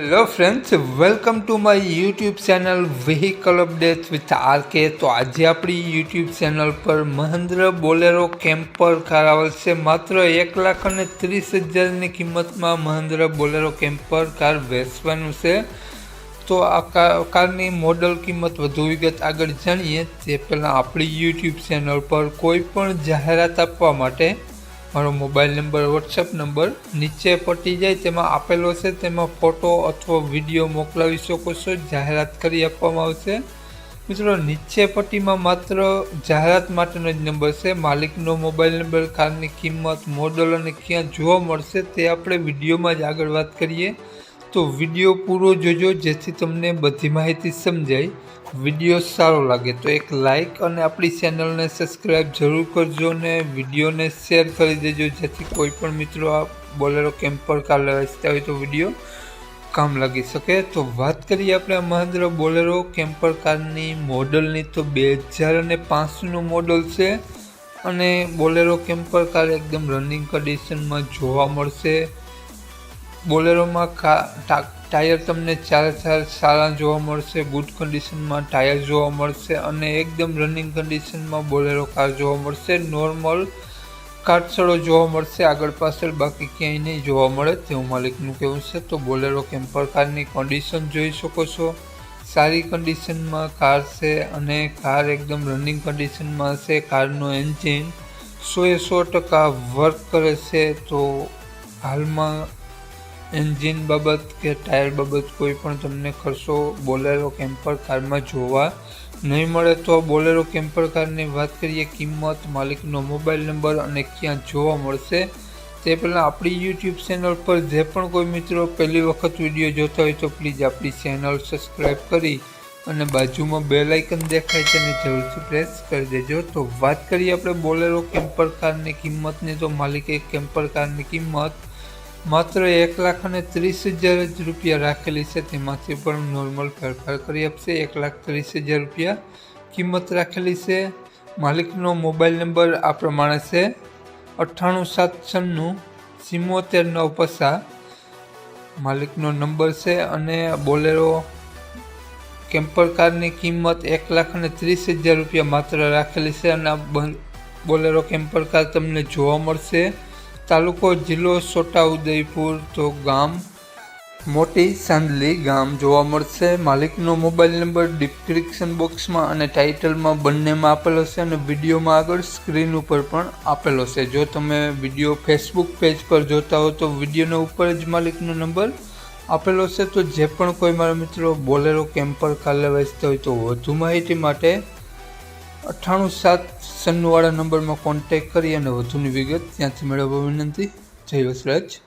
Hello friends welcome to my YouTube channel vehicle update with R K તો આજે આપણી YouTube channel પર Mahendra Bolero camper car આવેલ છે. માત્ર એક લાખ અને ત્રીસ હજારની કિંમતમાં મહેન્દ્ર બોલેરો કેમ્પર કાર વેચવાનું છે. તો આ કારની મોડલ કિંમત વધુ વિગત આગળ જાણીએ. તે પહેલાં આપણી યુટ્યુબ ચેનલ પર કોઈ પણ જાહેરાત આપવા માટે મારો મોબાઈલ નંબર, વોટ્સએપ નંબર નીચે પટી જાય, તેમાં આપેલો છે. તેમાં ફોટો અથવા વીડિયો મોકલાવી શકો છો. જાહેરાત કરી આપવામાં આવશે. મિત્રો, નીચે પટ્ટીમાં માત્ર જાહેરાત માટેનો જ નંબર છે. માલિકનો મોબાઈલ નંબર, કારની કિંમત, મોડલ અને ક્યાં જોવા મળશે તે આપણે વિડીયોમાં જ આગળ વાત કરીએ. તો વીડિયો પૂરો જોજો, જેથી તમને બધી માહિતી સમજાય. વીડિયો સારો લાગે તો એક લાઈક અને આપણી ચેનલને સબસ્ક્રાઈબ જરૂર કરજો ને વિડીયોને શેર કરી દેજો, જેથી કોઈ પણ મિત્રો આ બોલેરો કેમ્પર કાર લેવા હોય તો વીડિયો કામ લાગી શકે. તો વાત કરીએ આપણે મહેન્દ્ર બોલેરો કેમ્પર કારની મોડલની. તો બે હજાર અને પાંચનું મોડલ છે અને બોલેરો કેમ્પર કાર એકદમ રનિંગ કન્ડિશનમાં જોવા મળશે. બોલેરોમાં ટાયર તમને ચારે ચાર સારા જોવા મળશે ગુડ કન્ડિશનમાં ટાયર જોવા મળશે અને એકદમ રનિંગ કન્ડિશનમાં બોલેરો કાર જોવા મળશે નોર્મલ કાટસળો જોવા મળશે, આગળ પાછળ બાકી ક્યાંય નહીં જોવા મળે તેવું માલિકનું કહેવું છે. તો બોલેરો કેમ્પર કારની કન્ડિશન જોઈ શકો છો. સારી કન્ડિશનમાં કાર છે અને કાર એકદમ રનિંગ કન્ડિશનમાં છે કારનું એન્જિન સોએ સો ટકા વર્ક કરે છે. તો હાલમાં એન્જિન બાબત કે ટાયર બાબત કોઈ પણ તમને ખર્ચો બોલેરો કેમ્પર કારમાં જોવા નહીં મળે તો બોલેરો કેમ્પર કારની વાત કરીએ, કિંમત, માલિકનો મોબાઈલ નંબર અને ક્યાં જોવા મળશે તે પહેલાં આપણી યુટ્યુબ ચેનલ પર જે પણ કોઈ મિત્રો પહેલી વખત વીડિયો જોતા હોય તો પ્લીઝ આપણી ચેનલ સબસ્ક્રાઈબ કરી અને બાજુમાં બે લાઇકન દેખાય છે અને જરૂરથી પ્રેસ કરી દેજો. તો વાત કરીએ આપણે બોલેરો કેમ્પર કારની કિંમતની, તો માલિકે કેમ્પર કારની કિંમત માત્ર એક લાખ અને ત્રીસ હજાર જ રૂપિયા રાખેલી છે. તેમાંથી પણ નોર્મલ ફેરફાર કરી આપશે. એક લાખ ત્રીસ હજાર રૂપિયા કિંમત રાખેલી છે. માલિકનો મોબાઈલ નંબર આ પ્રમાણે છે. અઠ્ઠાણું સાત છન્નું સિમોતેર નવ પસા. માલિકનો નંબર છે અને બોલેરો કેમ્પર કારની કિંમત એક લાખ અને ત્રીસ હજાર રૂપિયા માત્ર રાખેલી છે અને બોલેરો કેમ્પર કાર તમને જોવા મળશે. તાલુકો જિલ્લો છોટાઉદેપુર તો ગામ, મોટી સાંદલી ગામ જોવા મળશે. માલિકનો મોબાઈલ નંબર ડિસ્ક્રિપ્શન બોક્સમાં અને ટાઇટલમાં બંનેમાં આપેલો છે અને વિડીયોમાં આગળ સ્ક્રીન ઉપર પણ આપેલો છે. જો તમે વીડિયો ફેસબુક પેજ પર જોતા હો તો વિડીયોના ઉપર જ માલિકનો નંબર આપેલો છે. તો જે પણ કોઈ મારા મિત્રો બોલેરો કેમ્પર ખાલે વેચતા હોય તો વધુ માહિતી માટે અઠ્ઠાણું સાત સન્નુવાળા નંબરમાં કોન્ટેક કરી અને વધુની વિગત ત્યાંથી મેળવવા વિનંતી. જય વસરાજ.